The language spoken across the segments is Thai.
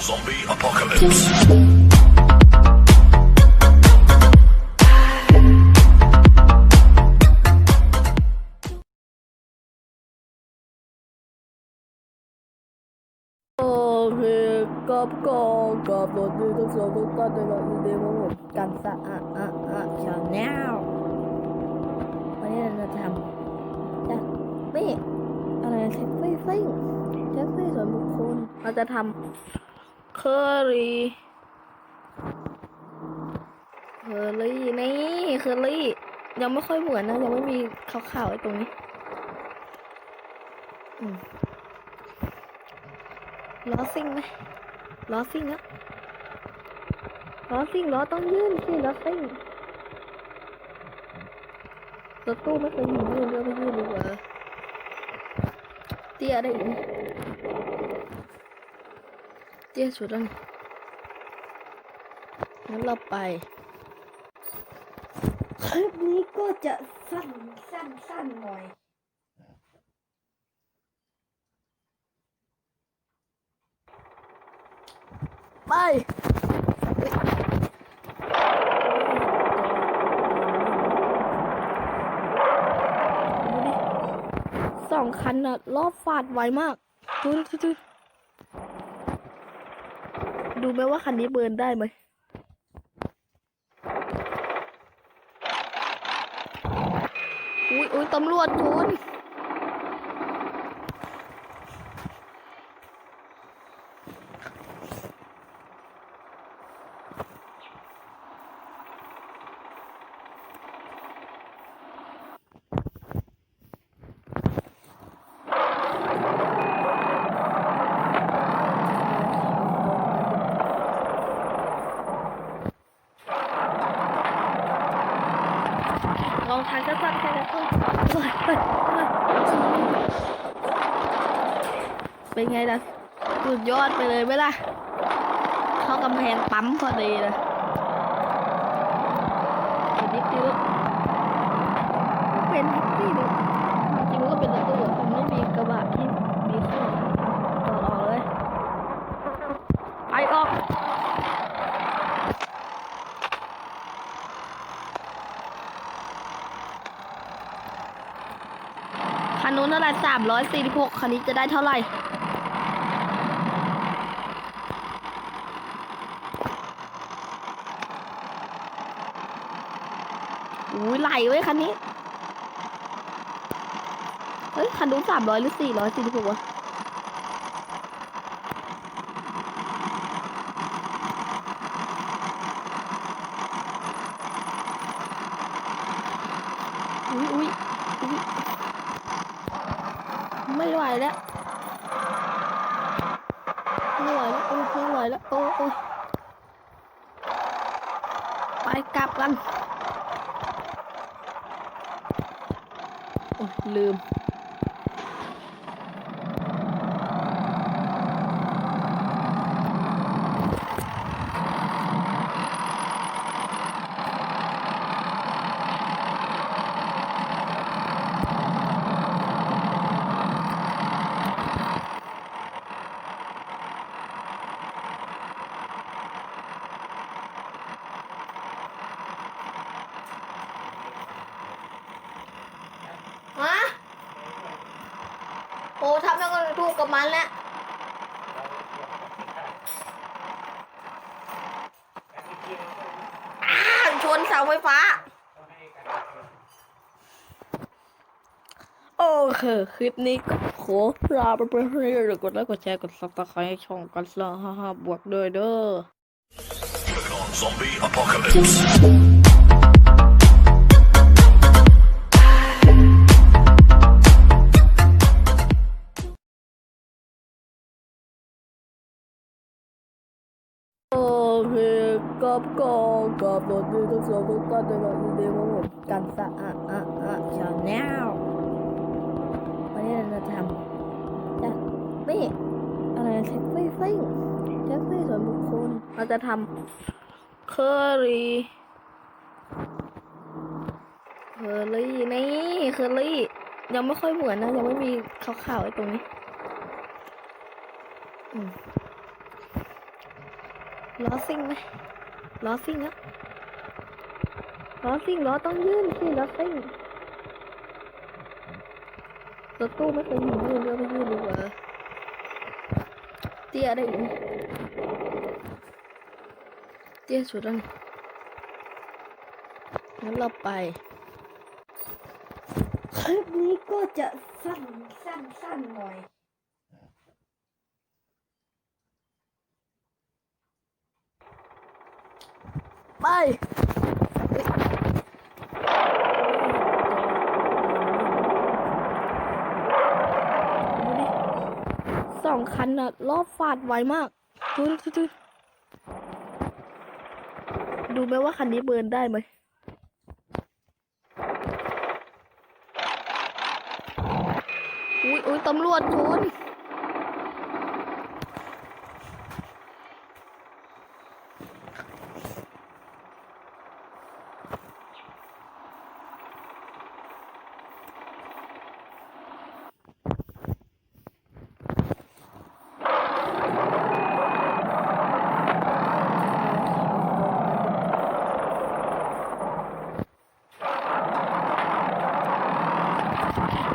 Zombie apocalypse. โอเคกับก็กับรถดีทั้งสองทุกท่านในวันนี้มาหมดกันสะอาดอะอะชาแนลวันนี้เราจะทำจะนี่อะไรแท็กซี่ซิ่งแท็กซี่ส่วนบุคคลเราจะทำ เคอรี่เคอรี่นี่เคอรี่ ยังไม่ค่อยเหมือนนะ ยังไม่มีขาวๆไอ้ตรงนี้ล้อซิ่งไหมล้อซิ่งอะล้อซิ่งล้อต้องยื่นสิล้อซิ่งรถตู้ไม่เคยยื่นก็ไม่ยื่นดีกว่าเตี้ยได้อีกไหม เตี้ยสุดแล้วนี่งั้นเราไป คลิปนี้ก็จะสั้นสั้นสั้นหน่อย ไปดูดิสองคันอะรอบฟาดไวมากดูดิดู ดูไหมว่าคันนี้เบิร์นได้ไหมอุ้ยอุ้ยตำรวจคุณ ลองทางสั้นๆแค่นั้นก็ เป็นไงล่ะสุดยอดไปเลยไหมล่ะเข้ากำแพงปั๊มพอดีเลยอีกนิดเดียวเป็นแท็กซี่ดิจริงๆมันก็เป็นรถตู้อะมันไม่มีกระบะที่มีเครื่องต่อออกเลย ไปออก คันนู้น เท่าไหร่สามร้อยสี่สิบหกคันนี้จะได้เท่าไหร่อุ้ยไหลเว้ยคันนี้ เฮ้ย คันนู้นสามร้อยหรือสี่ร้อยสี่สิบหกวะ อุ้ยอุ้ยอุ้ย ไม่ไหว แล้วไม่ไหวแล้วโอ้ยไม่ไหวแล้วโอ้โอ้ยไปกลับกันโอ้ยลืม ฮะ โอ้ทำแล้วก็ถูกกับมันแล้วชนเสาไฟฟ้า โอเค คลิปนี้ก็ขอลาไปเพื่อนๆอย่าลืมกดไลค์กดแชร์กดซับสไครต์ให้ช่องกันสละฮ่าฮ่าบวกด้วยเด้อ Zombie apocalypse. กับก็กับรถดีทั้งสองทุกท่านในวันนี้มาหมดกันสะอาดอะอะชาแนลวันนี้เราจะทำจะนี่อะไรแท็กซิ่งแท็กซี่ส่วนบุคคลเราจะทำเคอรี่เคอรี่นี่เคอรี่ยังไม่ค่อยเหมือนนะ ยังไม่มีขาวๆไอ้ตรงนี้ล้อซิ่งไหม ล้อซิ่งแล้วล้อซิ่งล้อต้องยื่นสิล้อซิ่งรถตู้ไม่เคยเห็นยื่นก็ไม่ยื่นดีกว่าเตี้ยได้อีกไหมเตี้ยสุดแล้วงั้นเราไป คลิปนี้ก็จะสั้นสั้นสั้นหน่อย ไปสองคันอะรอบฟาดไวมากดูดิดูดิดูไหมว่าคันนี้เบิร์นได้ไหมอุ้ยอุ้ยตำรวจชน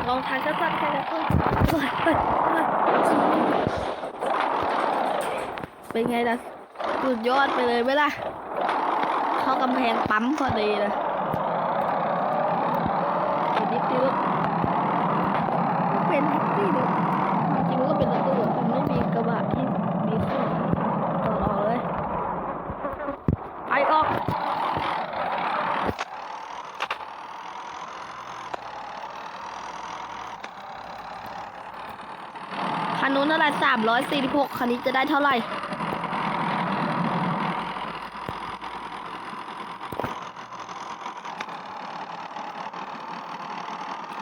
ลองทางสั้นๆแค่นั้นก็ เป็นไงล่ะสุดยอดไปเลยไหมล่ะเข้ากำแพงปั๊มพอดีเลยอีกนิดเดี สามร้อยสี่สิบหกคันนี้จะได้เท่าไหร่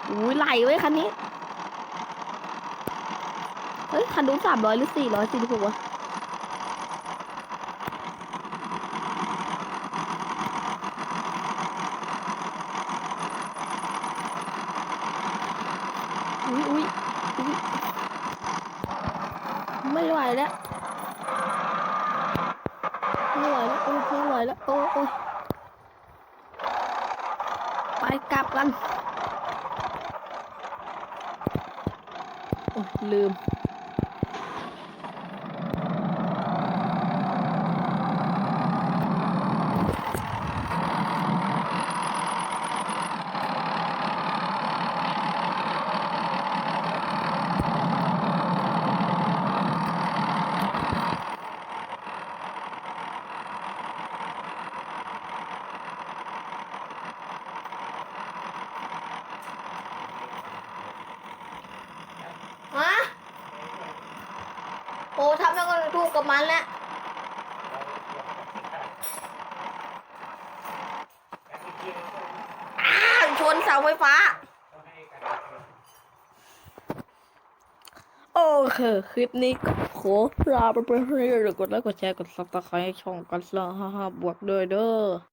อุ้ยไหลเว้ยคันนี้ เฮ้ย คันดูสามร้อยหรือสี่ร้อยสี่สิบหกวะ แล้วไม่ไหวแล้วโอ้ยไม่ไหวแล้วโอ้ยโอ้ไปกลับกันโอ้ลืม ฮะ โอ้ ก็ถูกกับมันแล้วชนเสาไฟฟ้า โอเค คลิปนี้ก็ขอลาไปเพื่อนๆอย่าลืมกดไลค์กดแชร์กดซับสไครต์ช่องกันสละฮ่าฮ่าบวกด้วยเด้อ